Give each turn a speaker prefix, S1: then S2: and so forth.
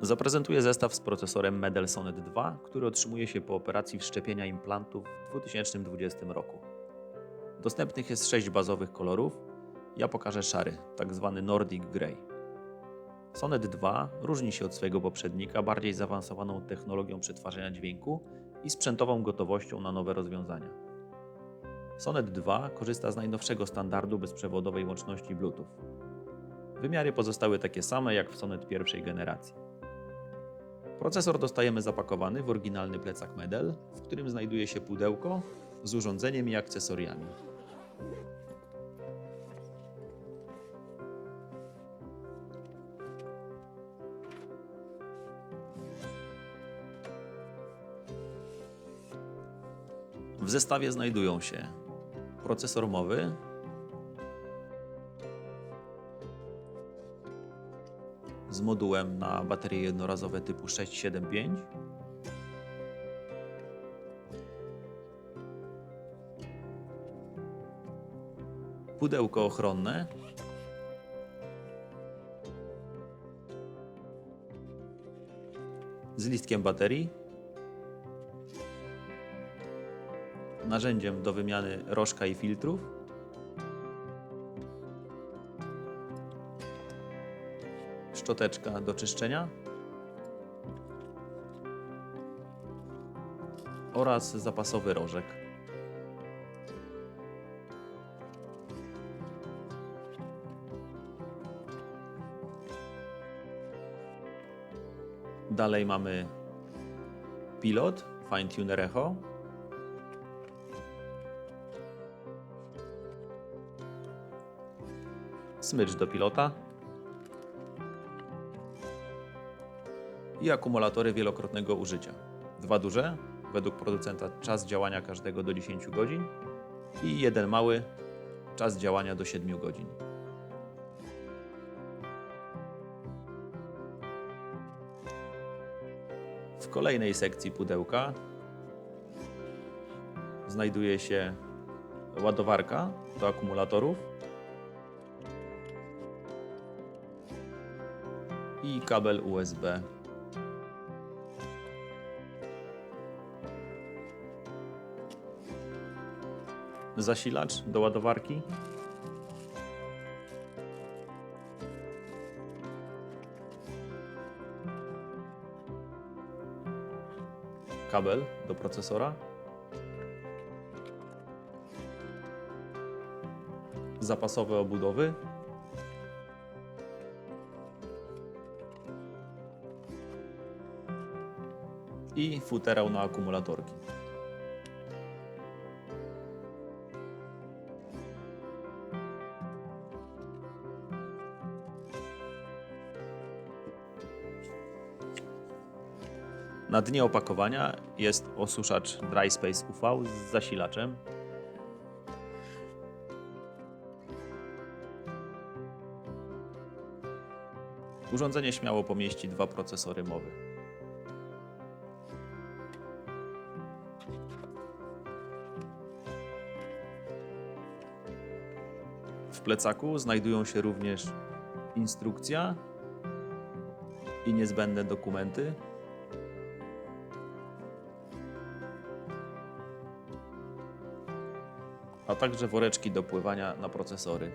S1: Zaprezentuję zestaw z procesorem Medel Sonnet 2, który otrzymuje się po operacji wszczepienia implantów w 2020 roku. Dostępnych jest 6 bazowych kolorów. Ja pokażę szary, tak zwany Nordic Grey. Sonnet 2 różni się od swojego poprzednika bardziej zaawansowaną technologią przetwarzania dźwięku i sprzętową gotowością na nowe rozwiązania. Sonnet 2 korzysta z najnowszego standardu bezprzewodowej łączności Bluetooth. Wymiary pozostały takie same jak w Sonnet pierwszej generacji. Procesor dostajemy zapakowany w oryginalny plecak Medel, w którym znajduje się pudełko z urządzeniem i akcesoriami. W zestawie znajdują się procesor mowy, z modułem na baterie jednorazowe typu 675. Pudełko ochronne. Z listkiem baterii. Narzędziem do wymiany rożka i filtrów. Szczoteczka do czyszczenia oraz zapasowy rożek. Dalej mamy pilot Fine Tuner Echo. Smycz do pilota. I akumulatory wielokrotnego użycia. Dwa duże, według producenta czas działania każdego do 10 godzin i jeden mały, czas działania do 7 godzin. W kolejnej sekcji pudełka znajduje się ładowarka do akumulatorów i kabel USB zasilacz do ładowarki. Kabel do procesora. Zapasowe obudowy. I futerał na akumulatorki. Na dnie opakowania jest osuszacz Dry Space UV z zasilaczem. Urządzenie śmiało pomieści dwa procesory mowy. W plecaku znajdują się również instrukcja i niezbędne dokumenty a także woreczki do pływania na procesory.